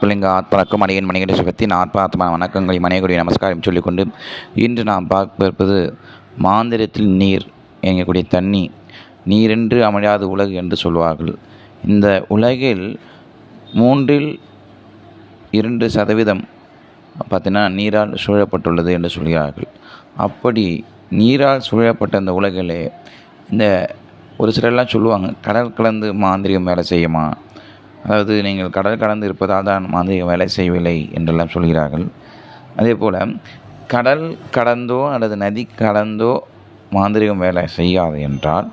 பிள்ளைங்க ஆத்மனக்கும் அணியன் மணிகண்ட சுகத்தின் ஆத்மாத்மா வணக்கங்களை மனைகுடி நமஸ்காரம் சொல்லிக்கொண்டு இன்று நாம் பார்ப்பிருப்பது மாந்திரத்தில் நீர் எங்கக்கூடிய தண்ணி. நீரென்று அமையாத உலகு என்று சொல்வார்கள். இந்த உலகில் மூன்றில் இரண்டு சதவீதம் பார்த்தீங்கன்னா நீரால் சூழப்பட்டுள்ளது என்று சொல்கிறார்கள். அப்படி நீரால் சூழப்பட்ட இந்த உலகிலே இந்த ஒரு சிலர்லாம் சொல்லுவாங்க கடல் கலந்து மாந்திரிகம் வேலை செய்யுமா? அதாவது நீங்கள் கடல் கடந்து இருப்பதால் தான் மாந்திரிகம் வேலை செய்யவில்லை என்றெல்லாம் சொல்கிறார்கள். அதே போல் கடல் கடந்தோ அல்லது நதி கடந்தோ மாந்திரிகம் வேலை செய்யாது என்றால்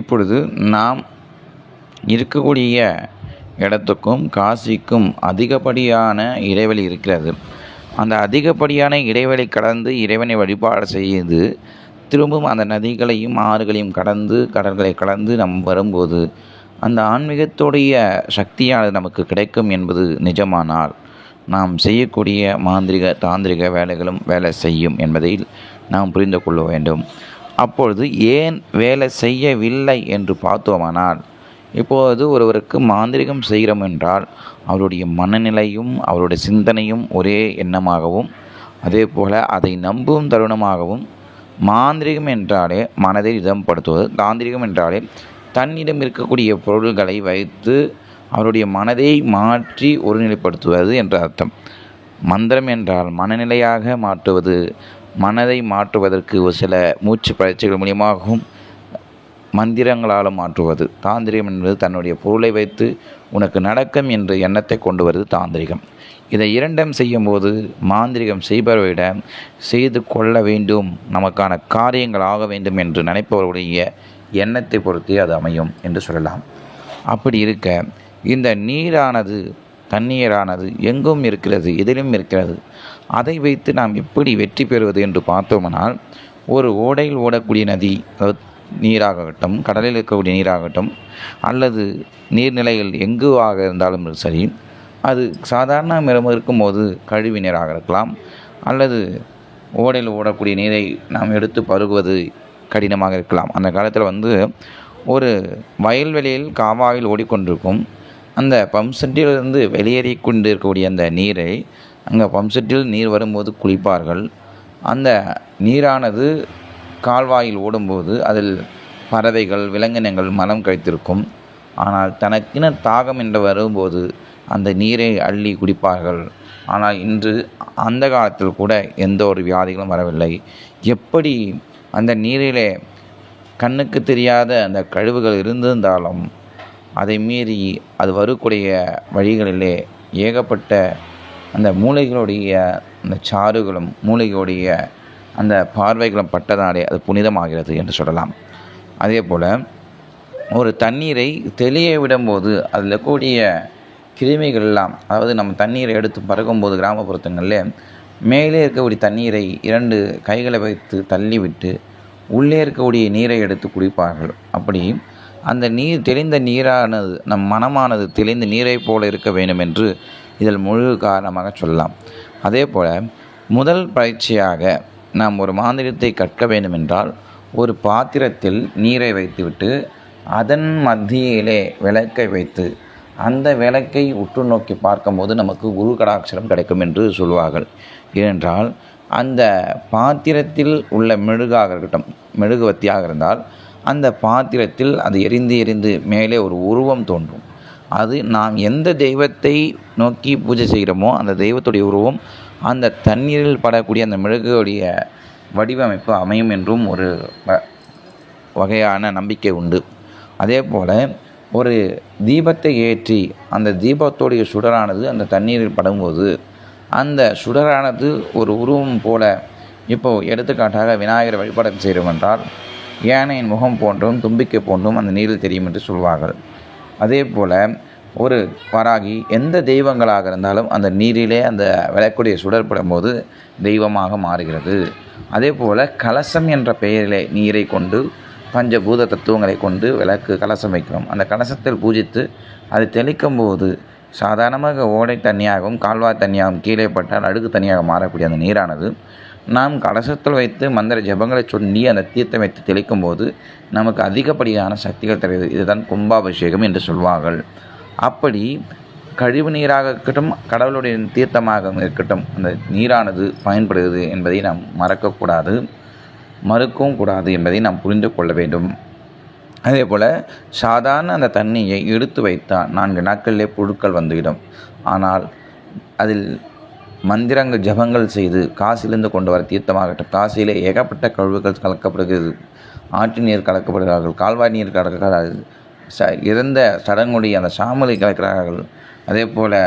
இப்பொழுது நாம் இருக்கக்கூடிய இடத்துக்கும் காசிக்கும் அதிகப்படியான இடைவெளி இருக்கிறது. அந்த அதிகப்படியான இடைவெளி கடந்து இறைவனை வழிபாடு செய்து திரும்பவும் அந்த நதிகளையும் ஆறுகளையும் கடந்து கடல்களை கடந்து நம் வரும்போது அந்த ஆன்மீகத்துடைய சக்தியானது நமக்கு கிடைக்கும் என்பது நிஜமானால் நாம் செய்யக்கூடிய மாந்திரிக தாந்திரிக வேலைகளும் வேலை செய்யும் என்பதை நாம் புரிந்து கொள்ள வேண்டும். அப்பொழுது ஏன் வேலை செய்யவில்லை என்று பார்த்தோமானால் இப்போது ஒருவருக்கு மாந்திரிகம் செய்கிறோம் என்றால் அவருடைய மனநிலையும் அவருடைய சிந்தனையும் ஒரே எண்ணமாகவும் அதே போல் அதை நம்பும் தருணமாகவும் மாந்திரிகம் என்றாலே மனதை இதம்படுத்துவது தாந்திரிகம் என்றாலே தன்னிடம் இருக்கக்கூடிய பொருள்களை வைத்து அவருடைய மனதை மாற்றி ஒருநிலைப்படுத்துவது என்ற அர்த்தம். மந்திரம் என்றால் மனநிலையாக மாற்றுவது. மனதை மாற்றுவதற்கு ஒரு சில மூச்சு பயிற்சிகள் மூலியமாகவும் மந்திரங்களாலும் மாற்றுவது. தாந்திரிகம் என்பது தன்னுடைய பொருளை வைத்து உனக்கு நடக்கும் என்ற எண்ணத்தை கொண்டு வருவது தாந்திரிகம். இதை இரண்டும் செய்யும்போது மாந்திரிகம் செய்பவரிடம் செய்து கொள்ள வேண்டும் நமக்கான காரியங்கள் ஆக வேண்டும் என்று நினைப்பவர்களுடைய எண்ணத்தை பொறுத்தே அது அமையும் என்று சொல்லலாம். அப்படி இருக்க இந்த நீரானது தண்ணீரானது எங்கும் இருக்கிறது எதிலும் இருக்கிறது அதை வைத்து நாம் எப்படி வெற்றி பெறுவது என்று பார்த்தோம்னால் ஒரு ஓடையில் ஓடக்கூடிய நதி அதாவது நீராகட்டும் கடலில் இருக்கக்கூடிய நீராகட்டும் அல்லது நீர்நிலைகள் எங்குவாக இருந்தாலும் சரி அது சாதாரண நிறம் இருக்கும்போது கழிவு நீராக இருக்கலாம் அல்லது ஓடையில் ஓடக்கூடிய நீரை நாம் எடுத்து பருகுவது கடினமாக இருக்கலாம். அந்த காலத்தில் வந்து ஒரு வயல்வெளியில் காவாயில் ஓடிக்கொண்டிருக்கும். அந்த பம்ப் செட்டிலிருந்து வெளியேறி கொண்டு இருக்கக்கூடிய அந்த நீரை அங்கே பம்ப் செட்டில் நீர் வரும்போது குளிப்பார்கள். அந்த நீரானது கால்வாயில் ஓடும்போது அதில் பறவைகள் விலங்கினங்கள் மலம் கழித்திருக்கும். ஆனால் தனக்கென தாகம் என்று வரும்போது அந்த நீரை அள்ளி குடிப்பார்கள். ஆனால் இன்று அந்த காலத்தில் கூட எந்த ஒரு வியாதிகளும் வரவில்லை. எப்படி அந்த நீரிலே கண்ணுக்கு தெரியாத அந்த கழிவுகள் இருந்திருந்தாலும் அதை மீறி அது வரக்கூடிய வழிகளிலே ஏகப்பட்ட அந்த மூளைகளுடைய அந்த சாறுகளும் மூளைகளுடைய அந்த பார்வைகளும் பட்டதாலே அது புனிதமாகிறது என்று சொல்லலாம். அதே போல் ஒரு தண்ணீரை தெளிய விடும்போது அதில் கூடிய கிருமிகள் எல்லாம் அதாவது நம்ம தண்ணீரை எடுத்து பறக்கும்போது கிராமப்புறத்துங்களில் மேலே இருக்கக்கூடிய தண்ணீரை இரண்டு கைகளை வைத்து தள்ளிவிட்டு உள்ளே இருக்கக்கூடிய நீரை எடுத்து குடிப்பார்கள். அப்படி அந்த நீர் தெளிந்த நீரானது நம் மனமானது தெளிந்த நீரை போல இருக்க வேண்டும் என்று இதில் முழு காரணமாக சொல்லலாம். அதே போல் முதல் பயிற்சியாக நாம் ஒரு மாந்திரத்தை கற்க வேண்டுமென்றால் ஒரு பாத்திரத்தில் நீரை வைத்துவிட்டு அதன் மத்தியிலே விளக்கை வைத்து அந்த விளக்கை உற்று நோக்கி பார்க்கும்போது நமக்கு குரு கடாட்சரம் கிடைக்கும் என்று சொல்வார்கள். ஏனென்றால் அந்த பாத்திரத்தில் உள்ள மெழுகாக இருக்கட்டும் மெழுகுவத்தியாக இருந்தால் அந்த பாத்திரத்தில் அது எரிந்து எரிந்து மேலே ஒரு உருவம் தோன்றும். அது நாம் எந்த தெய்வத்தை நோக்கி பூஜை செய்கிறோமோ அந்த தெய்வத்துடைய உருவம் அந்த தண்ணீரில் படக்கூடிய அந்த மெழுகுடைய வடிவமைப்பு அமையும் என்றும் ஒரு வகையான நம்பிக்கை உண்டு. அதே போல் ஒரு தீபத்தை ஏற்றி அந்த தீபத்துடைய சுடரானது அந்த தண்ணீரில் படும்போது அந்த சுடரானது ஒரு உருவம் போல இப்போது எடுத்துக்காட்டாக விநாயகர் வழிபாடு செய்கிறோம் என்றால் யானையின் முகம் போன்றும் தும்பிக்கை போன்றும் அந்த நீரில் தெரியும் என்று சொல்வார்கள். அதே போல் ஒரு வராகி எந்த தெய்வங்களாக இருந்தாலும் அந்த நீரிலே அந்த விளக்குடைய சுடற்படும் போது தெய்வமாக மாறுகிறது. அதே போல் கலசம் என்ற பெயரிலே நீரை கொண்டு பஞ்சபூத தத்துவங்களை கொண்டு விளக்கு கலசம் வைக்கிறோம். அந்த கலசத்தில் பூஜித்து அது தெளிக்கும் போது சாதாரணமாக ஓடை தண்ணியாகவும் கால்வாய் தண்ணியாகவும் கீழே பட்டால் அழுகு தண்ணியாக மாறக்கூடிய அந்த நீரானது நாம் கலசத்தில் வைத்து மந்திர ஜபங்களை சொல்லி அந்த தீர்த்தம் வைத்து தெளிக்கும் போது நமக்கு அதிகப்படியான சக்திகள் தருகிறது. இதுதான் கும்பாபிஷேகம் என்று சொல்வார்கள். அப்படி கழிவு நீராக இருக்கட்டும் கடவுளுடைய தீர்த்தமாக இருக்கட்டும் அந்த நீரானது பயன்படுகிறது என்பதை நாம் மறக்கக்கூடாது. மறுக்கவும் கூடாது என்பதை நாம் புரிந்து கொள்ள வேண்டும். அதே போல் சாதாரண அந்த தண்ணியை எடுத்து வைத்தால் நான்கு நாட்களிலே புழுக்கள் வந்துவிடும். ஆனால் அதில் மந்திரங்கள் ஜபங்கள் செய்து காசிலிருந்து கொண்டு வர தீர்த்தமாகட்டும் காசிலே ஏகப்பட்ட கழிவுகள் கலக்கப்படுகிறது. ஆற்று நீர் கலக்கப்படுகிறார்கள் கால்வாய் நீர் கலக்கிறார்கள் ச இறந்த சடங்குடைய அந்த சாமலை கலக்கிறார்கள். அதே போல்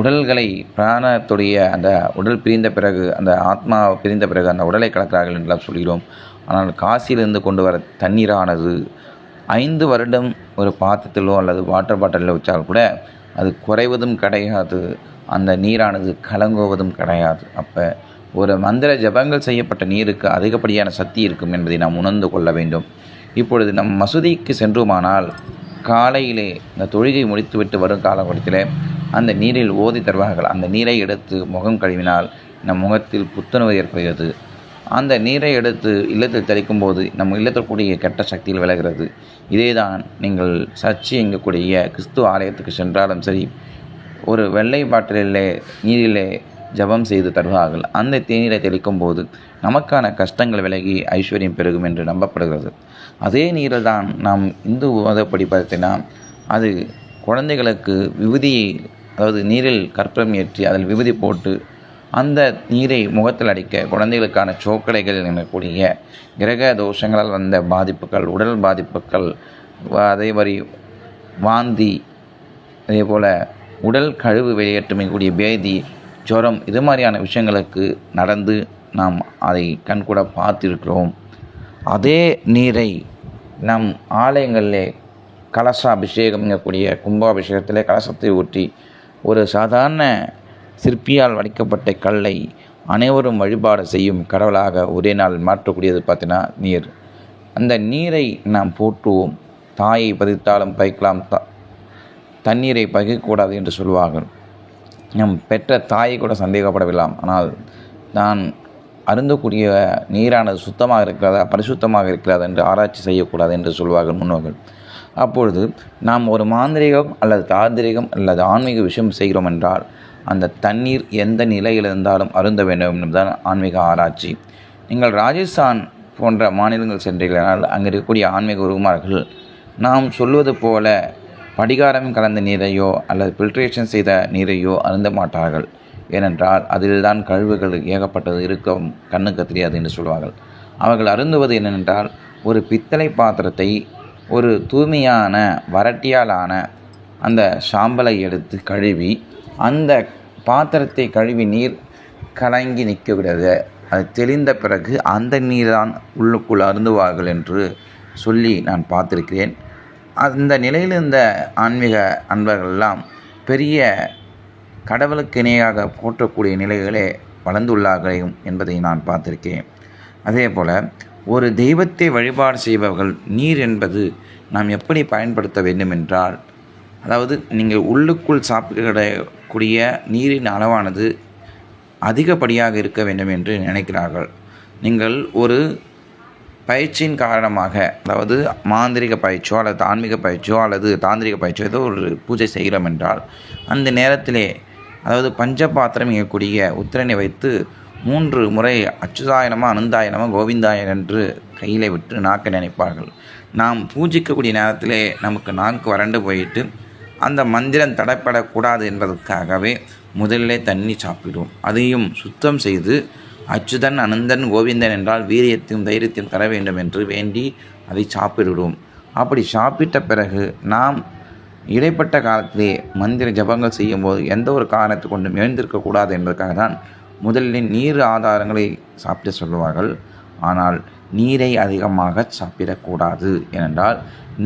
உடல்களை பிராணத்துடைய அந்த உடல் பிரிந்த பிறகு அந்த ஆத்மா பிரிந்த பிறகு அந்த உடலை கலக்கிறார்கள் என்றெல்லாம் சொல்கிறோம். ஆனால் காசியிலிருந்து கொண்டு வர தண்ணீரானது ஐந்து வருடம் ஒரு பாத்திரத்திலோ அல்லது வாட்டர் பாட்டிலோ வச்சால் கூட அது குறைவதும் கிடையாது. அந்த நீரானது கலங்குவதும் கிடையாது. அப்போ ஒரு மந்திர ஜபங்கள் செய்யப்பட்ட நீருக்கு அதிகப்படியான சக்தி இருக்கும் என்பதை நாம் உணர்ந்து கொள்ள வேண்டும். இப்பொழுது நம் மசூதிக்கு சென்றோமானால் காலையிலே இந்த தொழுகை முடித்துவிட்டு வரும் காலகட்டத்தில் அந்த நீரில் ஓதி தருவார்கள். அந்த நீரை எடுத்து முகம் கழுவினால் நம் முகத்தில் புத்துணர்வு ஏற்படுகிறது. அந்த நீரை எடுத்து இல்லத்தில் தெளிக்கும் போது நம் இல்லத்தில் கூடிய கெட்ட சக்தியில் விலகிறது. இதேதான் நீங்கள் சர்ச்சி எங்கக்கூடிய கிறிஸ்துவ ஆலயத்துக்கு சென்றாலும் சரி ஒரு வெள்ளை பாட்டிலே நீரிலே ஜபம் செய்து தருவார்கள். அந்த தேநீரை தெளிக்கும் போது நமக்கான கஷ்டங்கள் விலகி ஐஸ்வர்யம் பெருகும் என்று நம்பப்படுகிறது. அதே நீரில் தான் நாம் இந்து மதப்படி பார்த்தினா அது குழந்தைகளுக்கு விபூதியை அதாவது நீரில் கற்பம் ஏற்றி அதில் விபதி போட்டு அந்த நீரை முகத்தில் அடிக்க குழந்தைகளுக்கான சோக்கடைகள் எனக்கூடிய கிரக தோஷங்களால் வந்த பாதிப்புகள் உடல் பாதிப்புகள் அதே மாதிரி வாந்தி அதே போல் உடல் கழிவு வெளியேற்றமைக்கூடிய பேதி ஜுரம் இது மாதிரியான விஷயங்களுக்கு நடந்து நாம் அதை கண்கூட பார்த்திருக்கிறோம். அதே நீரை நம் ஆலயங்களிலே கலச அபிஷேகம்ங்கக்கூடிய கும்பாபிஷேகத்திலே கலசத்தை ஊற்றி ஒரு சாதாரண சிற்பியால் வடிக்கப்பட்ட கல்லை அனைவரும் வழிபாடு செய்யும் கடவுளாக ஒரே நாள் மாற்றக்கூடியது பார்த்தீங்கன்னா நீர். அந்த நீரை நாம் போற்றுவோம். தாயை பதித்தாலும் பைக்கலாம் த தண்ணீரை பகிரக்கூடாது என்று சொல்வார்கள். நம் பெற்ற தாயை கூட சந்தேகப்படவில்லாம். ஆனால் நான் அருந்தக்கூடிய நீரானது சுத்தமாக இருக்கிறதா பரிசுத்தமாக இருக்கிறதா என்று ஆராய்ச்சி செய்யக்கூடாது என்று சொல்வார்கள் முன்னோர்கள். அப்பொழுது நாம் ஒரு மாந்திரிகம் அல்லது தாந்திரிகம் அல்லது ஆன்மீக விஷயம் செய்கிறோம் என்றால் அந்த தண்ணீர் எந்த நிலையில் இருந்தாலும் அருந்த வேண்டும் என்பதுதான் ஆன்மீக ஆராய்ச்சி. நீங்கள் ராஜஸ்தான் போன்ற மாநிலங்கள் சென்றீர்களால் அங்கே இருக்கக்கூடிய ஆன்மீக உருமார்கள் நாம் சொல்வது போல படிகாரம் கலந்த நீரையோ அல்லது ஃபில்ட்ரேஷன் செய்த நீரையோ அருந்த மாட்டார்கள். ஏனென்றால் அதில்தான் கழிவுகள் ஏகப்பட்டது இருக்கும் கண்ணுக்கு தெரியாது என்று சொல்வார்கள். அவர்கள் அருந்துவது என்னென்றால் ஒரு பித்தளை பாத்திரத்தை ஒரு தூய்மையான வறட்டியாலான அந்த சாம்பலை எடுத்து கழுவி அந்த பாத்திரத்தை கழுவி நீர் கலங்கி நிற்கவிடாது அது தெளிந்த பிறகு அந்த நீர் தான் உள்ளுக்குள் அருந்துவார்கள் என்று சொல்லி நான் பார்த்திருக்கிறேன். அந்த நிலையில் இருந்த ஆன்மீக அன்பர்கள்லாம் பெரிய கடவுளுக்கு இணையாக போற்றக்கூடிய நிலைகளே வளர்ந்துள்ளார்களையும் என்பதை நான் பார்த்திருக்கேன். அதே போல் ஒரு தெய்வத்தை வழிபாடு செய்பவர்கள் நீர் என்பது நாம் எப்படி பயன்படுத்த வேண்டும் என்றால் அதாவது நீங்கள் உள்ளுக்குள் சாப்பிடக்கூடிய நீரின் அளவானது அதிகப்படியாக இருக்க வேண்டும் என்று நினைக்கிறார்கள். நீங்கள் ஒரு பயிற்சியின் காரணமாக அதாவது மாந்திரிக பயிற்சியோ அல்லது ஆன்மீக பயிற்சியோ அல்லது தாந்திரிக பயிற்சியோ ஏதோ ஒரு பூஜை செய்கிறோம் என்றால் அந்த நேரத்திலே அதாவது பஞ்சபாத்திரம் இயக்கக்கூடிய உத்திரனை வைத்து மூன்று முறை அச்சுதாயனமா அனந்தாயனமா கோவிந்தாயன் என்று கையிலே விட்டு நாக்கை நினைப்பார்கள். நாம் பூஜிக்கக்கூடிய நேரத்திலே நமக்கு நாக்கு வறண்டு போயிட்டு அந்த மந்திரம் தடைப்படக்கூடாது என்பதற்காகவே முதலிலே தண்ணி சாப்பிடுவோம். அதையும் சுத்தம் செய்து அச்சுதன் அனந்தன் கோவிந்தன் என்றால் வீரியத்தையும் தைரியத்தையும் தர வேண்டும் என்று வேண்டி அதை சாப்பிடுவோம். அப்படி சாப்பிட்ட பிறகு நாம் இடைப்பட்ட காலத்திலே மந்திர ஜபங்கள் செய்யும்போது எந்த ஒரு காரணத்தை கொண்டும் எழுந்திருக்கக்கூடாது என்பதற்காக தான் முதலில் நீர் ஆதாரங்களை சாப்பிட சொல்லுவார்கள். ஆனால் நீரை அதிகமாக சாப்பிடக்கூடாது ஏனென்றால்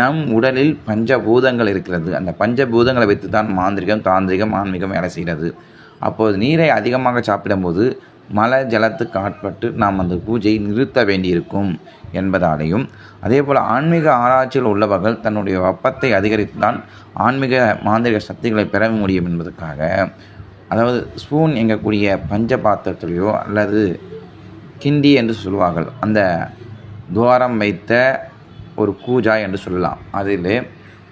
நம் உடலில் பஞ்சபூதங்கள் இருக்கிறது. அந்த பஞ்சபூதங்களை வைத்து தான் மாந்திரிகம் தாந்திரிகம் ஆன்மீகம் வேலை செய்கிறது. அப்போது நீரை அதிகமாக சாப்பிடும்போது மல ஜலத்துக்கு ஆட்பட்டு நாம் அந்த பூஜையை நிறுத்த வேண்டியிருக்கும் என்பதாலேயும் அதே போல் ஆன்மீக ஆராய்ச்சியில் உள்ளவர்கள் தன்னுடைய வெப்பத்தை அதிகரித்து தான் ஆன்மீக மாந்திரிக சக்திகளை பெற முடியும் என்பதற்காக அதாவது ஸ்பூன் எங்கக்கூடிய பஞ்ச பாத்திரத்திலேயோ அல்லது கிண்டி என்று சொல்லுவார்கள் அந்த துவாரம் வைத்த ஒரு கூஜா என்று சொல்லலாம். அதில்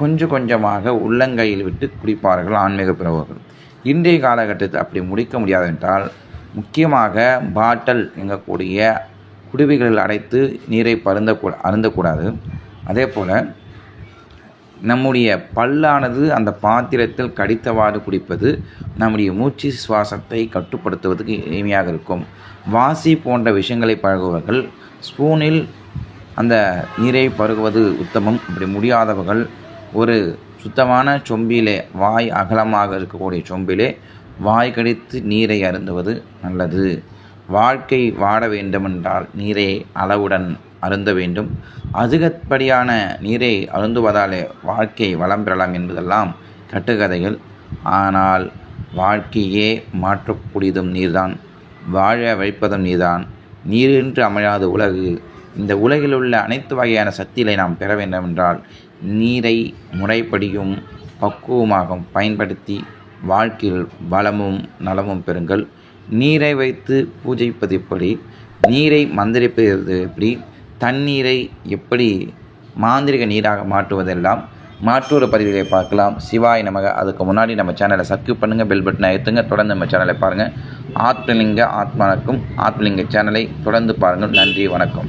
கொஞ்சம் கொஞ்சமாக உள்ளங்கையில் விட்டு குடிப்பார்கள் ஆன்மீக பிறவர்கள். இன்றைய காலகட்டத்தில் அப்படி முடிக்க முடியாதென்றால் முக்கியமாக பாட்டல் எங்கக்கூடிய குடுவிகளில் அடைத்து நீரை பருந்தக்கூ அருந்தக்கூடாது. அதே போல் நம்முடைய பல்லானது அந்த பாத்திரத்தில் கடித்தவாறு குடிப்பது நம்முடைய மூச்சு சுவாசத்தை கட்டுப்படுத்துவதற்கு எளிமையாக இருக்கும். வாசி போன்ற விஷயங்களை பழகுபவர்கள் ஸ்பூனில் அந்த நீரை பருகுவது உத்தமம். அப்படி முடியாதவர்கள் ஒரு சுத்தமான சொம்பிலே வாய் அகலமாக இருக்கக்கூடிய சொம்பிலே வாய் கடித்து நீரை அருந்துவது நல்லது. வாழ்க்கை வாட வேண்டுமென்றால் நீரை அளவுடன் அருந்த வேண்டும். அதிகப்படியான நீரை அருந்துவதாலே வாழ்க்கை வளம் பெறலாம் என்பதெல்லாம் கட்டுக்கதைகள். ஆனால் வாழ்க்கையே மாற்றக்கூடியதும் நீர்தான். வாழ வைப்பதும் நீர்தான். நீரின்றி அமையாத உலகு. இந்த உலகில் உள்ள அனைத்து வகையான சக்திகளை நாம் பெற வேண்டுமென்றால் நீரை முறைப்படியும் பக்குவமாகவும் பயன்படுத்தி வாழ்க்கையில் வளமும் நலமும் பெறுங்கள். நீரை வைத்து பூஜைப்பது எப்படி? நீரை மந்திரிப்பது எப்படி? தண்ணீரை எப்படி மாந்திரிக நீராக மாற்றுவதெல்லாம் மாற்றொரு பதிவுகளை பார்க்கலாம். சிவாய் நமக. அதுக்கு முன்னாடி நம்ம சேனலை சப்ஸ்கிரைப் பண்ணுங்கள் பெல் பட்டனை ஏற்றுங்க தொடர்ந்து நம்ம சேனலை பாருங்கள் ஆத்மலிங்க ஆத்மானுக்கும் ஆத்மலிங்க சேனலை தொடர்ந்து பாருங்கள். நன்றி வணக்கம்.